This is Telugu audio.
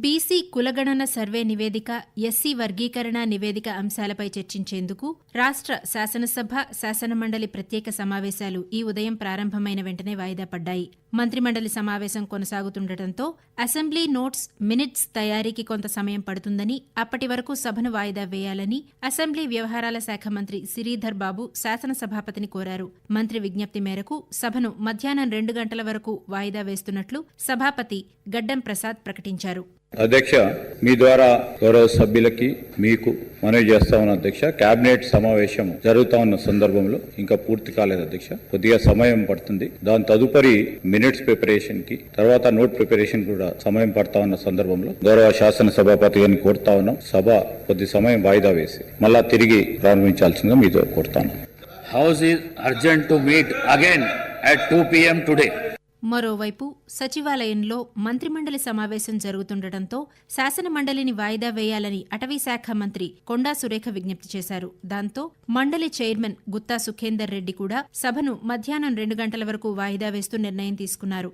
బీసీ కులగణన సర్వే నివేదిక ఎస్సీ వర్గీకరణ నివేదిక అంశాలపై చర్చించేందుకు రాష్ట్ర శాసనసభ శాసనమండలి ప్రత్యేక సమావేశాలు ఈ ఉదయం ప్రారంభమైన వెంటనే వాయిదా పడ్డాయి. మంత్రిమండలి సమావేశం కొనసాగుతుండటంతో అసెంబ్లీ నోట్స్ మినిట్స్ తయారీకి కొంత సమయం పడుతుందని అప్పటి వరకు సభను వాయిదా వేయాలని అసెంబ్లీ వ్యవహారాల శాఖ మంత్రి శ్రీధర్ బాబు శాసనసభాపతిని కోరారు. మంత్రి విజ్ఞప్తి మేరకు సభను మధ్యాహ్నం రెండు గంటల వరకు వాయిదా వేస్తున్నట్లు సభాపతి గడ్డం ప్రసాద్ ప్రకటించారు. అధ్యక్ష మీ ద్వారా గౌరవ సభ్యులకి మీకు మనవి చేస్తా ఉన్న అధ్యక్ష. కేబినెట్ సమావేశం జరుగుతా ఉన్న సందర్భంలో ఇంకా పూర్తి కాలేదు అధ్యక్ష. కొద్దిగా సమయం పడుతుంది. దాని తదుపరి మినిట్స్ ప్రిపరేషన్కి తర్వాత నోట్ ప్రిపరేషన్ కూడా సమయం పడతా ఉన్న సందర్భంలో గౌరవ శాసన సభాపతి గారిని కోరుతా ఉన్నాం. సభ కొద్ది సమయం వాయిదా వేసి మళ్ళా తిరిగి ప్రారంభించాల్సిందిగా మీతో కోరుతాను house is urgent to meet again at two PM today మరోవైపు సచివాలయంలో మంత్రిమండలి సమావేశం జరుగుతుండటంతో శాసనమండలిని వాయిదా వేయాలని అటవీశాఖ మంత్రి కొండా సురేఖ విజ్ఞప్తి చేశారు. దాంతో మండలి చైర్మన్ గుత్తా సుఖేందర్ రెడ్డి కూడా సభను మధ్యాహ్నం రెండు గంటల వరకు వాయిదా వేస్తూ నిర్ణయం తీసుకున్నారు.